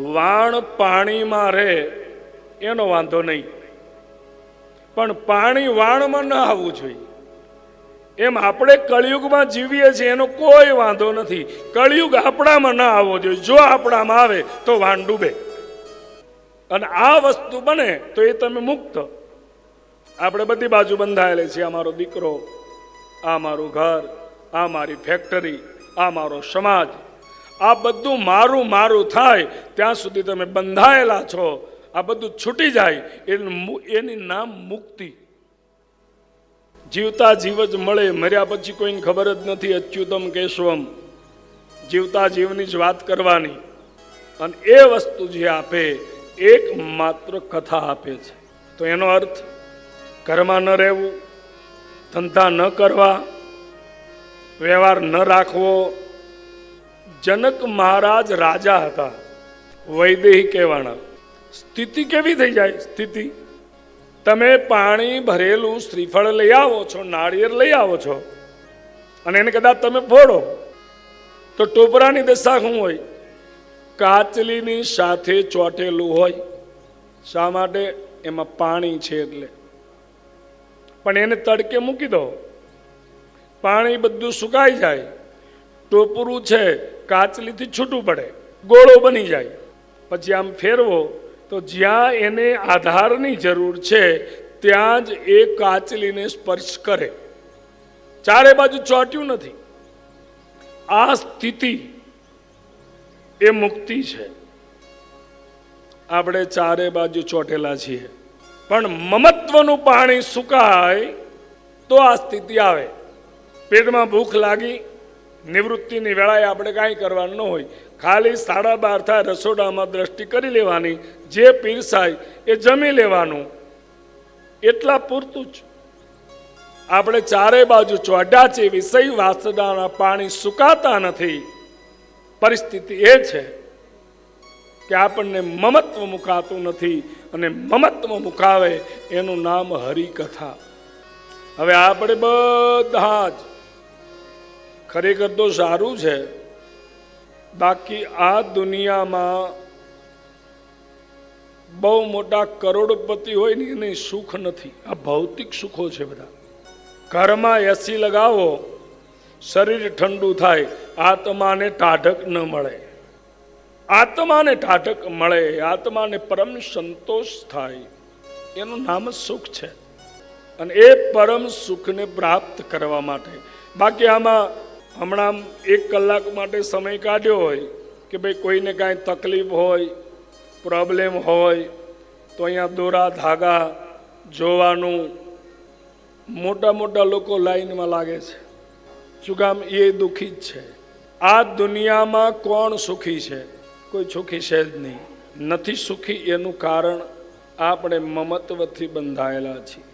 વાણ પાણીમાં રહે, એનો વાંધો નહીં. પણ પાણી વાણમાં ન આવવું જોઈએ. એમ આપણે કળિયુગમાં જીવીએ છીએ, એનો કોઈ વાંધો નથી. કળિયુગ આપણામાં ન આવવો જોઈએ. જો આપણામાં આવે, તો વાણ ડૂબે. અને આ વસ્તુ બને, તો એ તમે મુક્ત. આપણે બધી બાજુ બંધાયેલી છે. અમારો દીકરો, આ મારું ઘર, આ મારી ફેક્ટરી આ મારો સમાજ. આ બધું મારું મારું થાય, ત્યાં સુધી તમે બંધાયેલા છો. આ બધું છૂટી જાય, એનું એની નામ મુક્તિ. જીવતા જીવ જ મળે, મર્યા પછી કોઈને ખબર જ નથી, અચ્યુતમ કેશવમ. જીવતા જીવની જ વાત કરવાની. અને એ વસ્તુ જે આપે એક માત્ર કથા આપે છે. તો એનો અર્થ, ઘરમાં ન રહેવું, ધંધા ન કરવા, વ્યવહાર ન રાખવો જનક મહારાજ રાજા હતા. વૈદેહી કહેવાના. સ્થિતિ કેવી થઈ જાય? સ્થિતિ? તમે પાણી ભરેલું શ્રીફળ લઈ આવો છો, નાળિયેર લઈ આવો છો. અને એને કદાચ તમે ફોડો. તો ટોપરાની દશા શું હોય? કાચલીની સાથે ચોટેલું હોય. શા માટે? એમાં પાણી છે એટલે. પણ એને તડકે મૂકી દો. પાણી બધું સુકાઈ જાય. ટોપરું છે. કાચલીથી છૂટું પડે, ગોળો બની જાય. પછી આમ ફેરવો, તો જ્યાં એને આધારની જરૂર છે, ત્યાં જ એ કાચલીને સ્પર્શ કરે. ચારે બાજુ ચોટ્યું નથી. આ સ્થિતિ એ મુક્તિ છે. આપણે ચારે બાજુ ચોટેલા છીએ. પણ મમત્વનું પાણી સુકાય તો આ સ્થિતિ આવે. પેટમાં ભૂખ લાગી નિવૃત્તિની વેળાએ આપણે કાંઈ કરવાનું ન હોય. ખાલી સાડા બાર થાય રસોડામાં દ્રષ્ટિ કરી લેવાની. જે પીરસાય એ જમી લેવાનું. એટલા પૂરતું જ. આપણે ચારે બાજુ ચોડા છે વિષય વાસનાના પાણી સુકાતા નથી. પરિસ્થિતિ એ છે કે આપણને મમત્વ મુકાતું નથી અને મમત્વ મુકાવે એનું નામ હરિકથા. હવે આપણે બધા જ ખરેખર તો સારું છે. બાકી આ દુનિયામાં બહુ મોટા કરોડપતિ હોય ને એને સુખ નથી. આ ભૌતિક સુખો છે બધા. ઘરમાં એસી લગાવો, શરીર ઠંડુ થાય, આત્માને ટાઢક ન મળે. આત્માને ટાઢક મળે, આત્માને પરમ સંતોષ થાય. એનું નામ સુખ છે. અને એ પરમ સુખને પ્રાપ્ત કરવા માટે. બાકી આમાં હમણાં એક કલાક માટે સમય કાઢ્યો હોય કે ભાઈ કોઈને કાંઈ તકલીફ હોય, પ્રોબ્લેમ હોય, તો અહીંયા દોરા ધાગા જોવાનું મોટા મોટા લોકો લાઈનમાં લાગે છે. શું કામ? એ દુઃખી જ છે. આ દુનિયામાં કોણ સુખી છે? કોઈ સુખી છે જ નહીં. નથી સુખી એનું કારણ આપણે મમત્વથી બંધાયેલા છીએ.